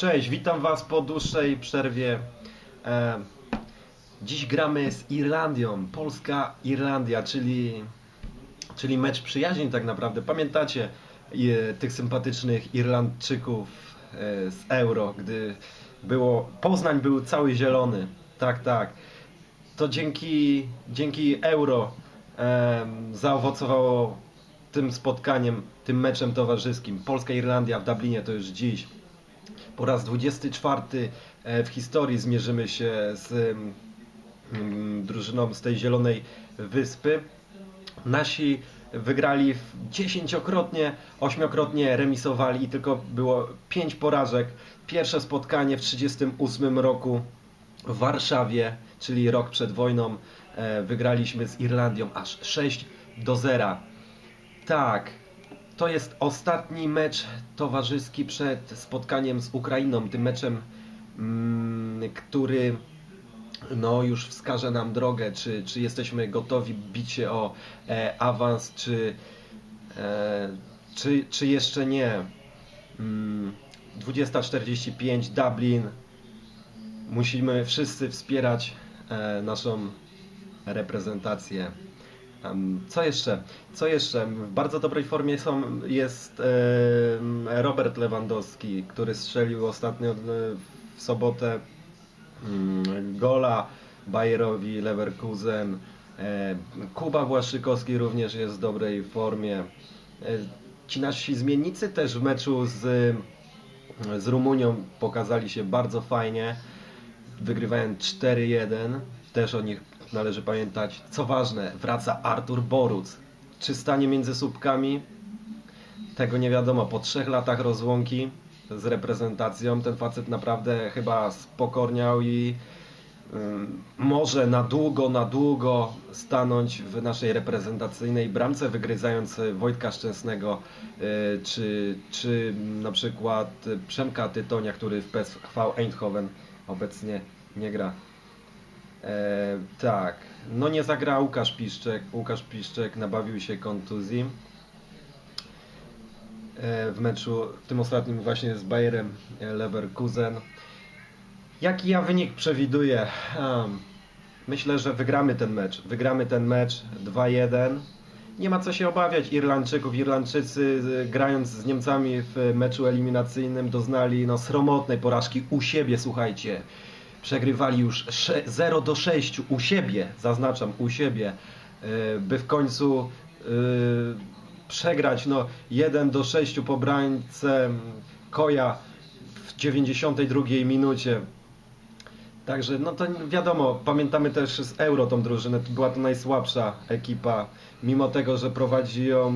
Cześć, witam Was po dłuższej przerwie. E, dziś gramy z Irlandią. Polska-Irlandia, czyli, czyli mecz przyjaźni tak naprawdę. Pamiętacie e, tych sympatycznych Irlandczyków e, z Euro, gdy było, Poznań był cały zielony. Tak, tak. To dzięki, dzięki Euro em, zaowocowało tym spotkaniem, tym meczem towarzyskim. Polska-Irlandia w Dublinie to już dziś. Po raz 24 e, w historii zmierzymy się z mm, drużyną z tej zielonej wyspy. Nasi wygrali dziesięciokrotnie, ośmiokrotnie remisowali i tylko było pięć porażek. Pierwsze spotkanie w 1938 roku w Warszawie, czyli rok przed wojną, e, wygraliśmy z Irlandią aż 6 do 0. Tak, to jest ostatni mecz towarzyski przed spotkaniem z Ukrainą, tym meczem, mm, który no, już wskaże nam drogę, czy, czy jesteśmy gotowi bić się o e, awans, czy, e, czy, czy jeszcze nie. Mm, 20.45 Dublin. Musimy wszyscy wspierać e, naszą reprezentację. Co jeszcze? Co jeszcze? W bardzo dobrej formie są, jest Robert Lewandowski, który strzelił ostatnio e, w sobotę mm, gola Bayerowi Leverkusen. E, Kuba Błaszczykowski również jest w dobrej formie. E, Ci nasi zmiennicy też w meczu z, z Rumunią pokazali się bardzo fajnie. Wygrywając 4-1. Też o nich należy pamiętać. Co ważne, wraca Artur Boruc. Czy stanie między słupkami? Tego nie wiadomo. Po trzech latach rozłąki z reprezentacją ten facet naprawdę chyba spokorniał i może na długo, na długo stanąć w naszej reprezentacyjnej bramce, wygryzając y, Wojtka Szczęsnego, y, czy, czy na przykład y, Przemka Tytonia, który w PSV Eindhoven obecnie nie gra. E, tak, no nie zagra Łukasz Piszczek. Łukasz Piszczek nabawił się kontuzji e, w meczu tym ostatnim właśnie z Bayerem e, Leverkusen. Jaki ja wynik przewiduję? Myślę, że wygramy ten mecz. Wygramy ten mecz 2-1. Nie ma co się obawiać Irlandczyków. Irlandczycy y, grając z Niemcami w meczu eliminacyjnym doznali no, sromotnej porażki u siebie, słuchajcie. Przegrywali już sze- 0 do 6 u siebie, zaznaczam, u siebie, y, by w końcu y, przegrać no, 1 do 6 po brańce Koja w 92 minucie. Także, no to wiadomo, pamiętamy też z Euro tą drużynę, była to najsłabsza ekipa, mimo tego, że prowadzi ją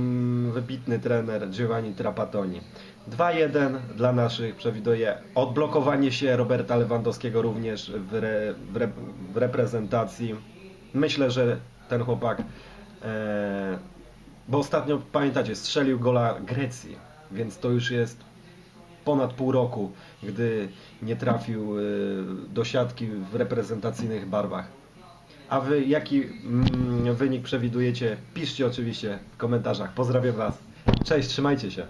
wybitny trener Giovanni Trapattoni. 2-1 dla naszych przewiduje odblokowanie się Roberta Lewandowskiego również w, re, w, re, w reprezentacji. Myślę, że ten chłopak, e, bo ostatnio, pamiętacie, strzelił gola Grecji, więc to już jest ponad pół roku, gdy nie trafił y, do siatki w reprezentacyjnych barwach. A wy jaki mm, wynik przewidujecie? Piszcie oczywiście w komentarzach. Pozdrawiam Was. Cześć, trzymajcie się.